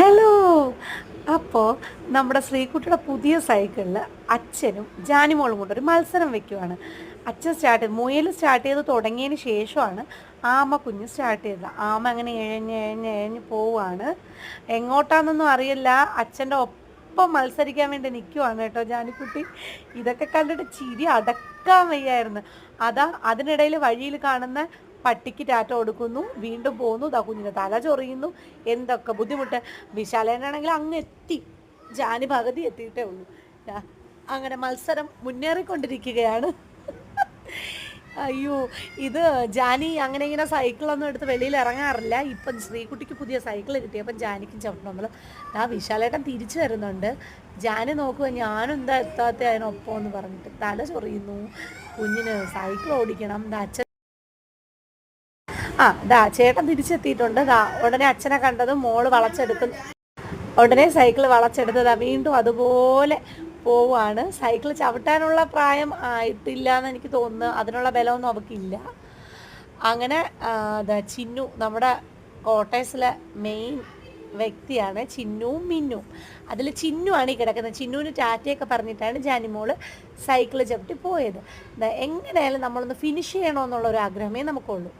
Hello അപ്പോൾ നമ്മുടെ ശ്രീകുട്ടിയുടെ പുതിയ സൈക്കിളിൽ അച്ഛനും ജാനിമോളും കൊണ്ട് ഒരു മത്സരം വെക്കുവാണ്. അച്ഛൻ സ്റ്റാർട്ട് ചെയ്ത് മുയൽ സ്റ്റാർട്ട് ചെയ്ത് തുടങ്ങിയതിന് ശേഷമാണ് ആമ കുഞ്ഞ് സ്റ്റാർട്ട് ചെയ്തത്. ആമ അങ്ങനെ എഴഞ്ഞ് എഴഞ്ഞ് എഴഞ്ഞ് പോവുകയാണ് എങ്ങോട്ടാണെന്നൊന്നും അറിയില്ല. അച്ഛന്റെ ഒപ്പം മത്സരിക്കാൻ വേണ്ടി നിൽക്കുവാണ് കേട്ടോ ജാനിക്കുട്ടി. ഇതൊക്കെ കണ്ടിട്ട് ചിരി അടക്കാൻ വയ്യായിരുന്നു. അതാ അതിനിടയിൽ വഴിയിൽ കാണുന്ന പട്ടിക്ക് ടാറ്റ കൊടുക്കുന്നു വീണ്ടും പോകുന്നു ദാ കുഞ്ഞിന്റെ തല ചൊറിയുന്നു. എന്തൊക്കെ ബുദ്ധിമുട്ട്. വിശാലേനാണെങ്കിൽ അങ്ങ് എത്തി. ജാനി ഭഗതി എത്തിയിട്ടേ ഉള്ളൂ. അങ്ങനെ മത്സരം മുന്നേറിക്കൊണ്ടിരിക്കുകയാണ്. അയ്യോ ഇത് ജാനി അങ്ങനെ ഇങ്ങനെ സൈക്കിളൊന്നും എടുത്ത് വെളിയിൽ ഇറങ്ങാറില്ല. ഇപ്പം ശ്രീകുട്ടിക്ക് പുതിയ സൈക്കിൾ കിട്ടി. അപ്പം ജാനിക്കും ചവിട്ടണമെന്നല്ലോ ആ വിശാലേട്ടൻ തിരിച്ചു വരുന്നുണ്ട് ജാനി നോക്കുക ഞാനും എന്താ എത്താത്ത അതിനൊപ്പം എന്ന് പറഞ്ഞിട്ട് തല ചൊറിയുന്നു. കുഞ്ഞിന് സൈക്കിൾ ഓടിക്കണം അച്ഛൻ ആ ദാ ചേട്ടൻ തിരിച്ചെത്തിയിട്ടുണ്ട്. ദാ ഉടനെ അച്ഛനെ കണ്ടതും മോൾ വളച്ചെടുക്കുന്നു ഉടനെ സൈക്കിൾ വളച്ചെടുത്തതാ വീണ്ടും അതുപോലെ പോവാണ്. സൈക്കിൾ ചവിട്ടാനുള്ള പ്രായം ആയിട്ടില്ല എന്ന് എനിക്ക് തോന്നുന്നു. അതിനുള്ള ബലമൊന്നും അവൾക്കില്ല അങ്ങനെ ചിന്നു നമ്മുടെ കോട്ടേഴ്സിലെ മെയിൻ വ്യക്തിയാണ്. ചിന്നുവും മിന്നും. അതിൽ ചിന്നു ആണ് ഈ കിടക്കുന്നത്. ചിന്നുവിന് ടാറ്റയൊക്കെ പറഞ്ഞിട്ടാണ് ജാനിമോൾ സൈക്കിൾ ചവിട്ടി പോയത്. എങ്ങനെയായാലും നമ്മളൊന്ന് ഫിനിഷ് ചെയ്യണമെന്നുള്ള ഒരു ആഗ്രഹമേ നമുക്കുള്ളൂ.